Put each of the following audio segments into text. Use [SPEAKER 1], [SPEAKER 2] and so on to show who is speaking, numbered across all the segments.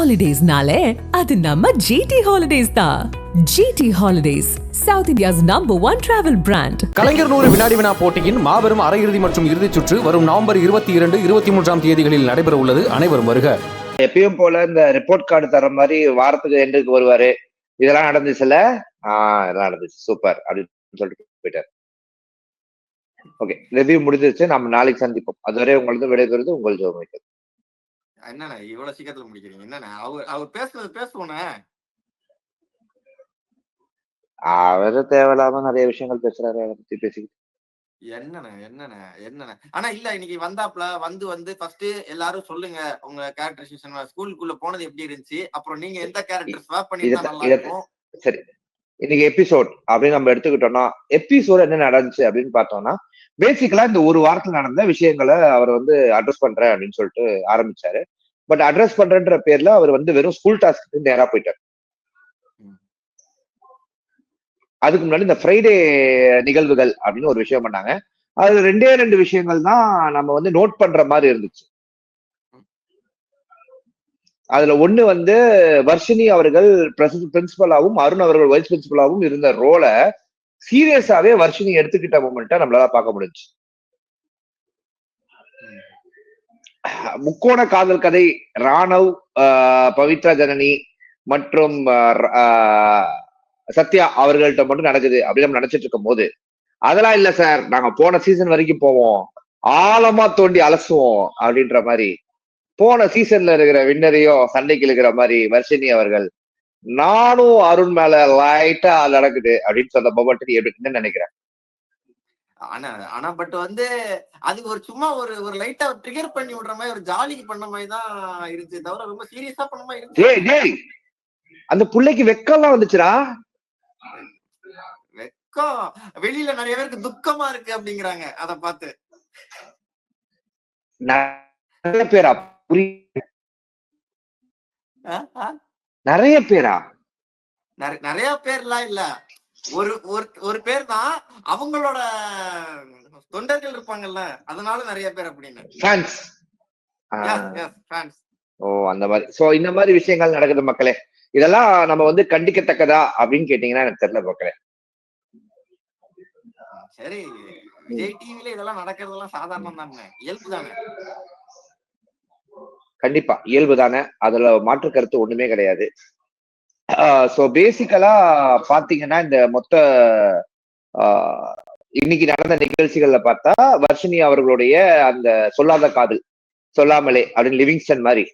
[SPEAKER 1] ஹாலிடேஸ்னாலே அது நம்ம ஜிடி ஹாலிடேஸ் தான் GT holidays south India's number one travel brand
[SPEAKER 2] Kalaignar நூறு வினாடி வினா போட்டியின் மாபெரும் அரையிறுதி மற்றும் இறுதிச் சுற்று வரும் நவம்பர் இருபத்தி இரண்டு இருபத்தி மூன்றாம் தேதிகளில் நடைபெற உள்ளது. அனைவரும் வருக.
[SPEAKER 3] எப்பயும் போல இந்த ரிப்போர்ட் கார்டு தர மாதிரி வாரத்துக்கு எண்டுக்கு வருவாரு? இதெல்லாம் நடந்துச்சுல? ஆஹ் இதெல்லாம் நடந்துச்சு. சூப்பர். அப்படின்னு சொல்லிட்டு போயிட்டார். ஓகே ரிவ்யூ முடிஞ்சிருச்சு. நம்ம நாளைக்கு சந்திப்போம். அதுவரை உங்களுக்கு விடைபெறுது உங்கள் ஜோமிக்கு
[SPEAKER 4] என்னண்ணே இவ்வளவு சீக்கிரத்துல முடிக்கிறீங்க? என்னண்ணே? அவர் அவர் பேசுறது பேசுவோண்ணே.
[SPEAKER 3] அவரு தேவையில்லாம நிறைய விஷயங்கள் பேசுறாரு அதை பத்தி பேசிக்கிட்டு.
[SPEAKER 4] என்னண்ணே என்னண்ணே என்னண்ணே? ஆனா இல்ல இன்னைக்கு வந்தாப்ல வந்து வந்து ஃபர்ஸ்ட் எல்லாரும் சொல்லுங்க உங்க கேரக்டரைசேஷன் ஸ்கூலுக்குள்ள போனது எப்படி இருந்துச்சு? அப்புறம் நீங்க எந்த கேரக்டர் ஸ்வாப் பண்ணிருந்தா நல்லா இருக்கும்?
[SPEAKER 3] சரி. இன்னைக்கு எபிசோட் அப்படின்னு நம்ம எடுத்துக்கிட்டோம்னா எபிசோட் என்ன நடந்துச்சு அப்படின்னு பார்த்தோம்னா பேசிக்கலா இந்த ஒரு வாரத்துல நடந்த விஷயங்களை அவர் வந்து அட்ரஸ் பண்றேன் அப்படின்னு சொல்லிட்டு ஆரம்பிச்சாரு. பட் அட்ரஸ் பண்றேன்ற பேர்ல அவர் வந்து வெறும் ஸ்கூல் டாஸ்க்கு நேரா போயிட்டார். அதுக்கு முன்னாடி இந்த ஃப்ரைடே நிகழ்வுகள் அப்படின்னு ஒரு விஷயம் பண்ணாங்க. அது ரெண்டே ரெண்டு விஷயங்கள் தான் நம்ம வந்து நோட் பண்ற மாதிரி இருந்துச்சு. அதுல ஒண்ணு வந்து வர்ஷினி அவர்கள் பிரின்சிபலாவும் அருண் அவர்கள் வைஸ் பிரின்சிபலாவும் இருந்த ரோலை சீரியஸாவே வர்ஷினி எடுத்துக்கிட்ட மூமெண்ட்டை நம்மளால பார்க்க முடிஞ்சு. முக்கோண காதல் கதை ராணவ் ஆஹ், பவித்ரா ஜனனி மற்றும் ஆஹ், சத்யா அவர்கள்ட்ட மட்டும் நடக்குது. அப்படின்னு நம்ம நினைச்சிட்டு இருக்கும் போது. அதெல்லாம் இல்ல சார் நாங்க போன சீசன் வரைக்கும் போவோம். ஆழமா தோண்டி அலசுவோம் அப்படின்ற மாதிரி. போன சீசன்ல இருக்கிற வின்னரையும் சண்டைக்கு இழுக்கிற மாதிரி வர்ஷினி அவர்கள் நானும் அருண் மேல லைட்டா நடக்குது அப்படின்னு சொன்ன மொமெண்ட் எப்படின்னு நினைக்கிறேன்?
[SPEAKER 4] ஆனா ஆனா பட் வந்து அதுக்கு ஒரு சும்மா ஒரு ஒரு லைட்டா ட்ரிகர் பண்ணி விடுற மாதிரி ஒரு ஜாலிக்கு பண்ண மாதிரி தான் இருந்துச்சு தவிர ரொம்ப சீரியஸா பண்ண மாதிரி இருந்துச்சு
[SPEAKER 3] அந்த புள்ளைக்கு வெக்கம்லாம் வந்துச்சுடா.
[SPEAKER 4] வெக்கம் வெளியில நிறைய பேருக்கு துக்கமா இருக்கு அப்படிங்கிறாங்க அத பார்த்து.
[SPEAKER 3] நிறைய பேரா புரிய. நிறைய பேரா?
[SPEAKER 4] நிறைய- பேர்லாம் இல்ல. ஒரு ஒரு ஒரு பேர் தான் அவங்களோட தொண்டர்கள் இருப்பாங்கல்ல அதனால நிறைய பேர் அப்படின்னு.
[SPEAKER 3] ஓ அந்த மாதிரி சோ இந்த மாதிரி விஷயங்கள் நடக்குது மக்களே. இதெல்லாம் நம்ம வந்து கண்டிக்கத்தக்கதா அப்படின்னு கேட்டீங்கன்னா எனக்கு தெரியல மக்களே.
[SPEAKER 4] சரி. விஜய் டிவில இதெல்லாம் நடக்கிறதெல்லாம் சாதாரணம் தானே. இயல்பு தானே.
[SPEAKER 3] கண்டிப்பா இயல்பு தானே. அதுல மாற்று கருத்து ஒண்ணுமே கிடையாது. சோ பேசிக்கலா பாத்தீங்கன்னா இந்த மொத்த ஆஹ், இன்னைக்கு நடந்த நிகழ்ச்சிகள்ல பார்த்தா வர்ஷினி அவர்களுடைய அந்த சொல்லாத காதல் சொல்லாமலே அப்படின்னு லிவிங்ஸ்டன் மாதிரி.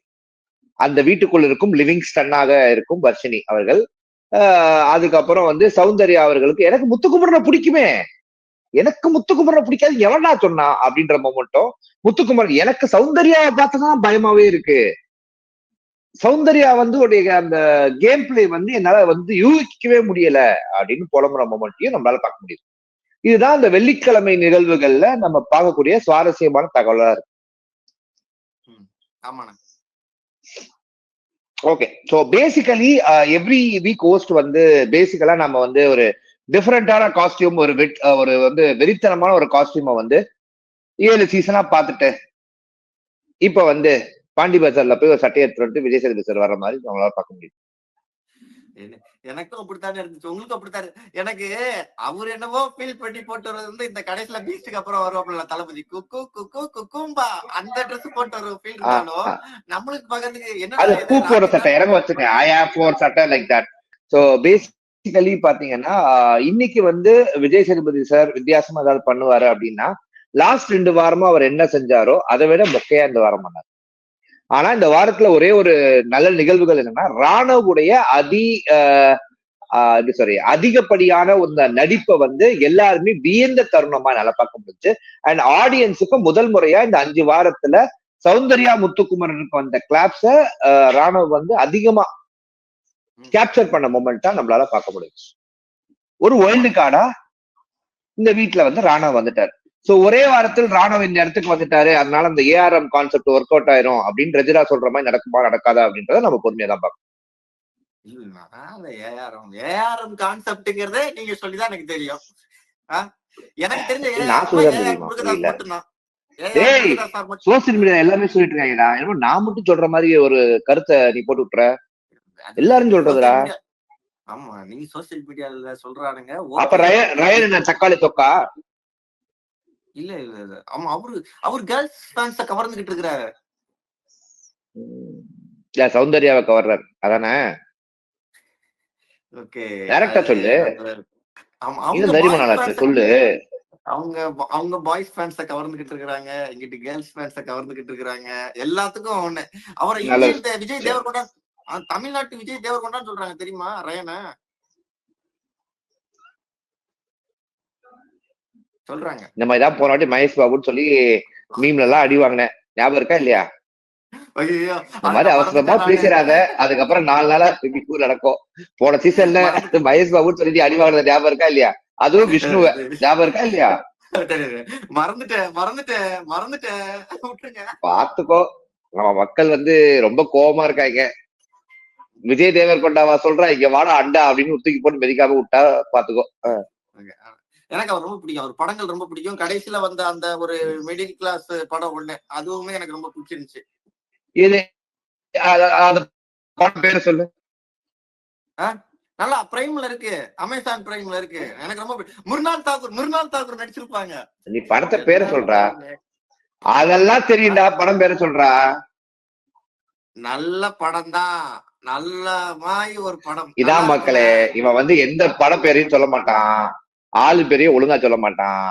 [SPEAKER 3] அந்த வீட்டுக்குள் இருக்கும் லிவிங்ஸ்டன்னாக இருக்கும் வர்ஷினி அவர்கள். ஆஹ், அதுக்கப்புறம் வந்து சௌந்தர்யா அவர்களுக்கு எனக்கு முத்துக்குமரனை பிடிக்குமே. எனக்கு முத்துக்குமரனை பிடிக்காது எவனா சொன்னா? அப்படின்ற மொமெண்ட்டும் முத்துக்குமரன் எனக்கு சௌந்தர்யாவை பார்த்துதான் பயமாவே இருக்கு. சௌந்தர்யா வந்து உடைய அந்த கேம் பிளே வந்து என்னால வந்து யூகிக்கவே முடியல அப்படின்னு புலம்புற மொமெண்ட்டையும் நம்மளால பார்க்க முடியுது. இதுதான் இந்த வெள்ளிக்கிழமை நிகழ்வுகள்ல நம்ம பார்க்கக்கூடிய சுவாரஸ்யமான தகவலா இருக்கு. Okay so basically every week host வந்து பேசிக்கலா நம்ம வந்து ஒரு டிஃப்ரெண்டான காஸ்டியூம் ஒரு வெட் ஒரு வந்து வெறித்தனமான ஒரு காஸ்டியூமை வந்து ஏழு சீசனா பார்த்துட்டு இப்ப வந்து பாண்டி பஜார்ல போய் ஒரு சட்டையை எடுத்துட்டு வந்து விஜய் சேதுபதி சார் வர்ற மாதிரி நம்மளால பார்க்க முடியும்
[SPEAKER 4] எனக்கும் அப்படித்தானே இருந்துச்சு. உங்களுக்கும் அப்படித்தான். எனக்கு அவர் என்னவோ ஃபீல் பண்ணி போட்டு வர்றது வந்து இந்த கடைசியில பீச்சுக்கு அப்புறம் வருவாப்புல தளபதி. குக்கு குக்கு குக்கும்பா அந்த ட்ரெஸ் போட்டு வர ஃபீல் இருந்தாலும். நம்மளுக்கு பக்கத்துக்கு
[SPEAKER 3] அது
[SPEAKER 4] என்ன
[SPEAKER 3] பூ போட சட்டை. இறங்க வச்சுங்க. ஐ ஹேவ் ஃபோர் சட்டை லைக் தட் ஸோ பேசிக்கலி பாத்தீங்கன்னா இன்னைக்கு வந்து விஜய் சேதுபதி சார் வித்தியாசமா ஏதாவது பண்ணுவாரு அப்படின்னா லாஸ்ட் ரெண்டு வாரமா அவர் என்ன செஞ்சாரோ அதை விட மொக்கையா இந்த வாரம் பண்ணார். ஆனா இந்த வாரத்துல ஒரே ஒரு நல்ல நிகழ்வுகள் என்னன்னா ராணுவுடைய அதி ஆஹ், ஆஹ், எப்படி சாரி அதிகப்படியான இந்த நடிப்பை வந்து எல்லாருமே வியந்த தருணமா நல்லா பார்க்க முடிஞ்சு அண்ட் ஆடியன்ஸுக்கு முதல் முறையா இந்த அஞ்சு வாரத்துல சௌந்தர்யா முத்துக்குமரனுக்கு வந்த கிளாப்ஸ ராணுவ வந்து அதிகமா கேப்சர் பண்ண மொமெண்டா நம்மளால பார்க்க முடியுது ஒரு வைல்டு கார்டா இந்த வீட்ல வந்து ராணுவ வந்துட்டாரு. சோ ஒரே வாரத்தில் ராணுவ இந்த இடத்துக்கு வந்துட்டாரு. அதனால அந்த ஏஆர்எம் கான்செப்ட் ஒர்க் அவுட் ஆயிரும் அப்படின்னு ரஜினா சொல்ற மாதிரி நடக்குமா நடக்காதா அப்படின்றத நம்ம பொறுமையா தான் பார்க்கணும்.
[SPEAKER 4] ஏஆர்எம் ஏஆர்எம் கான்செப்ட்ங்கிறதே நீங்க சொல்லிதான் எனக்கு தெரியும்? எனக்கு தெரிஞ்ச
[SPEAKER 3] சோசியல் மீடியா எல்லாமே சொல்லிட்டு இருக்காங்கடா. நான் மட்டும் சொல்ற மாதிரி ஒரு கருத்தை நீ போட்டு விட்டுற. எல்லாரும் சொல்றதுடா.
[SPEAKER 4] ஆமா நீ சோசியல் மீடியால சொல்றானுங்க.
[SPEAKER 3] அப்ப ரயன் ரயன் என்ன தக்காளி தொக்கா?
[SPEAKER 4] இல்ல இல்ல. ஆமா அவரு அவர் கேர்ள்ஸ் ஃபேன்ஸ கவர்ந்துகிட்டு இருக்கிறாரு.
[SPEAKER 3] இல்ல சௌந்தர்யாவை கவர்றாரு. அதானே?
[SPEAKER 4] ஓகே.
[SPEAKER 3] ஆ சொல்லு. இது சொல்லு.
[SPEAKER 4] அவங்க அவங்க பாய்ஸ் ஃபேன்ஸ கவர்ந்துகிட்டு இருக்காங்க இங்கிட்டு கேர்ள்ஸ் ஃபேன்ஸ கவர்ந்துகிட்டு இருக்காங்க எல்லாத்துக்கும் ஒண்ணு. அவரை. விஜய் தேவர்கொண்டா தமிழ்நாட்டு விஜய் தேவர்கொண்டான்னு சொல்றாங்க தெரியுமா? ரயன. சொல்றாங்க.
[SPEAKER 3] இந்த மாதிரி தான் போன வாட்டி மகேஷ் பாபுன்னு சொல்லி மீம்ல எல்லாம் அடி வாங்கினேன். ஞாபகம் இருக்கா இல்லையா?
[SPEAKER 4] ஐயோ
[SPEAKER 3] இந்த மாதிரி அவசரமா பேசிடாத. அதுக்கப்புறம் நாலு நாளா ரிவ்யூ நடக்கும். போன சீசன்ல மகேஷ் பாபுன்னு சொல்லி அடி வாங்கினது ஞாபகம் இருக்கா இல்லையா? அதுவும் விஷ்ணுவ. ஞாபகம் இருக்கா இல்லையா?
[SPEAKER 4] மறந்துட்டேன் மறந்துட்டேன் மறந்துட்டேன்.
[SPEAKER 3] பாத்துக்கோ நம்ம மக்கள் வந்து ரொம்ப கோவமா இருக்காங்க. விஜய் தேவர் கொண்டாவா சொல்றா இங்க வாடா அண்டா அப்படின்னு தூக்கி போட்டு மெதிக்காம விட்டா பாத்துக்கோ.
[SPEAKER 4] எனக்கு அவர் ரொம்ப பிடிக்கும். அவர் படங்கள் ரொம்ப பிடிக்கும். கடைசியில வந்த அந்த ஒரு மிடில் கிளாஸ் படம் ஒண்ணு அதுவுமே எனக்கு ரொம்ப பிடிச்சிருந்துச்சு.
[SPEAKER 3] இது படம் பேரை சொல்லு.
[SPEAKER 4] நல்லா பிரைம்ல இருக்கு. அமேசான் பிரைம்ல இருக்கு. எனக்கு ரொம்ப மிருனால் தாக்கூர் மிருனால் தாக்கூர் நடிச்சிருப்பாங்க.
[SPEAKER 3] நீ படத்தை பேரை சொல்றா. அதெல்லாம் தெரியும்டா படம் பேரை சொல்றா.
[SPEAKER 4] நல்ல படம் தான் நல்ல ஒரு படம்.
[SPEAKER 3] இதான் மக்களே இவன் வந்து எந்த படம் பேரையும் சொல்ல மாட்டான். ஆளு பேரையும் ஒழுங்கா சொல்ல மாட்டான்.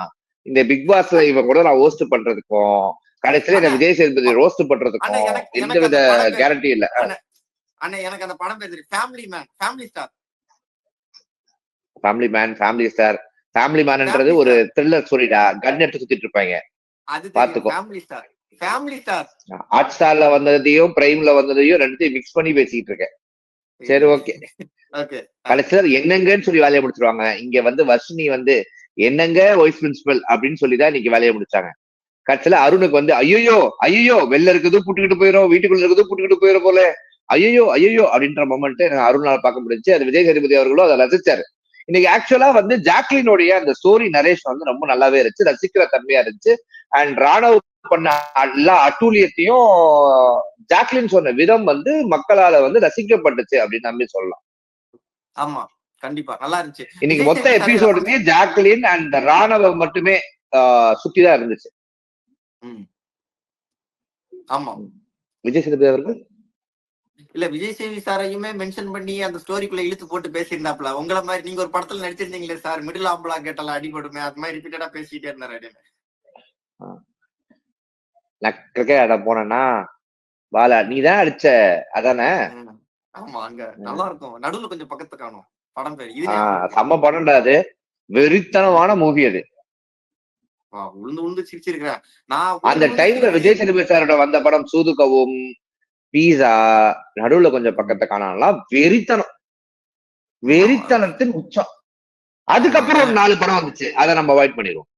[SPEAKER 3] இந்த பிக் பாஸ் இவன் கூட நான் ஹோஸ்ட் பண்றதுக்கும் கடைசியில இந்த விஜய் சேதுபதி ரோஸ்ட் பண்றதுக்கும் எந்த வித கேரண்டி இல்ல.
[SPEAKER 4] அண்ணே எனக்கு அந்த படம் பேர் தெரியும். Family man family star
[SPEAKER 3] family man family star family மேன்ன்றது ஒரு த்ரில்லர் ஸ்டோரிடா கன் எடுத்து சுத்திட்டு இருப்பாங்க.
[SPEAKER 4] அது
[SPEAKER 3] பாத்துக்கோ.
[SPEAKER 4] Family star family star
[SPEAKER 3] hot ஸ்டார்ல வந்ததையும் பிரைம்ல வந்ததையும் ரெண்டுத்தையும் மிக்ஸ் பண்ணி பேசிட்டு இருக்கேன். சரி ஓகே
[SPEAKER 4] ஓகே
[SPEAKER 3] கடைசியில என்னங்கன்னு சொல்லி வேலையை முடிச்சிருவாங்க. இங்க வந்து வர்ஷினி வந்து என்னங்க வைஸ் பிரின்சிபல் அப்படின்னு சொல்லிதான் இன்னைக்கு வேலையை முடிச்சாங்க. கடைசியில அருணுக்கு வந்து ஐயோ ஐயோ வெளில இருக்குது புட்டுக்கிட்டு போயிரும் வீட்டுக்குள்ள இருக்குது புட்டுக்கிட்டு போயிரும் போல. ஐயோ ஐயோ அப்படின்ற மொமெண்ட் எனக்கு அருணால பார்க்க முடிஞ்சு அது விஜய் சேதுபதி அவர்களும் அதை ரசிச்சாரு. இன்னைக்கு ஆக்சுவலா வந்து ஜாக்லினுடைய அந்த ஸ்டோரி நரேஷன் வந்து ரொம்ப நல்லாவே இருந்துச்சு ரசிக்கிற தன்மையா இருந்துச்சு. அண்ட் ராணவ் பண்ண எல்லா அட்டூழியத்தையும் ஜாக்லின் சொன்ன விதம் வந்து மக்களால வந்து ரசிக்கப்பட்டுச்சு அப்படின்னு நம்பி சொல்லலாம்.
[SPEAKER 4] ஆமா கண்டிப்பா நல்லா இருந்துச்சு.
[SPEAKER 3] இன்னைக்கு மொத்த எபிசோடுமே ஜாக்லின் அண்ட் ராணவ மட்டுமே சுத்தி தான் இருந்துச்சு.
[SPEAKER 4] ஆமா.
[SPEAKER 3] விஜய் சேதுபதி அவர்கள்?
[SPEAKER 4] இல்ல விஜய் சேவி சாரையுமே மென்ஷன் பண்ணி அந்த ஸ்டோரிக்குள்ள இழுத்து போட்டு பேசியிருந்தாப்ல உங்கள மாதிரி நீங்க ஒரு படத்துல நடிச்சிருந்தீங்களே சார் மிடில் ஆம்பளா கேட்டலாம் அடிபடுமே அது மாதிரி ரிப்பீட்டடா பேசிட்டே இருந்தாரு.
[SPEAKER 3] நான் கிரிக்கெட் போனேன்னா பாலா நீ தான் அடிச்ச அதானே.
[SPEAKER 4] ஆமா அங்க நல்லா இருக்கும் நடுவுல கொஞ்சம் பக்கத்து காணும். படம் பேர். இது
[SPEAKER 3] செம்ம படம்டா அது. வெறித்தனமான மூவி அது.
[SPEAKER 4] உளுந்து உளுந்து சிரிச்சிருக்கிறேன். நான்
[SPEAKER 3] அந்த டைம்ல விஜய் சேதுபதி சாரோட வந்த படம் சூதுகவும் பீஸா நடுவுல கொஞ்சம் பக்கத்தை காணலாம் வெறித்தனம். வெறித்தனத்தின் உச்சம். அதுக்கப்புறம் ஒரு நாலு படம் வந்துச்சு. அதை நம்ம அவாய்ட் பண்ணிடுவோம்.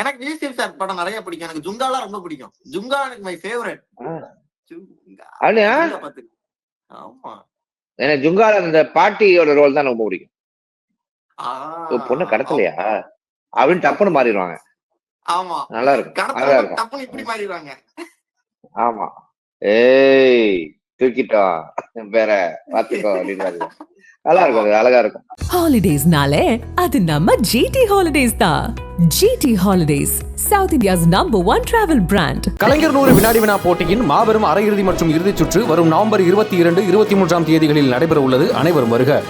[SPEAKER 4] எனக்கு சேவி சார் படம் நிறைய பிடிக்கும். எனக்கு ஜுங்காலாம் ரொம்ப பிடிக்கும். ஜுங்கா எனக்கு மை ஃபேவரட் ஆமா.
[SPEAKER 3] எனக்கு ஜுங்கால அந்த பாட்டியோட ரோல் தான் ரொம்ப பிடிக்கும். பொண்ணு கடத்தலையா? அப்படின்னு டப்புன்னு மாறிடுவாங்க.
[SPEAKER 4] ஆமா.
[SPEAKER 3] நல்லா இருக்கும் நல்லா இருக்கும்.
[SPEAKER 4] இப்படி மாறிடுவாங்க.
[SPEAKER 3] ஆமா. ஏய் தூக்கிட்டோம் வேற பாத்துக்கோ அப்படின்னு நல்லா இருக்கும் அழகா இருக்கும்.
[SPEAKER 1] Holidays-நாலே அது நம்ம GT Holidays தான். GT Holidays, South India's number one travel brand.
[SPEAKER 2] கலைஞர் நூறு வினாடி வினா போட்டியின் மாபெரும் அரையிறுதி மற்றும் இறுதிச் சுற்று வரும் நவம்பர் இருபத்தி இரண்டு இருபத்தி மூன்றாம் தேதிகளில் நடைபெற உள்ளது அனைவரும் வருக.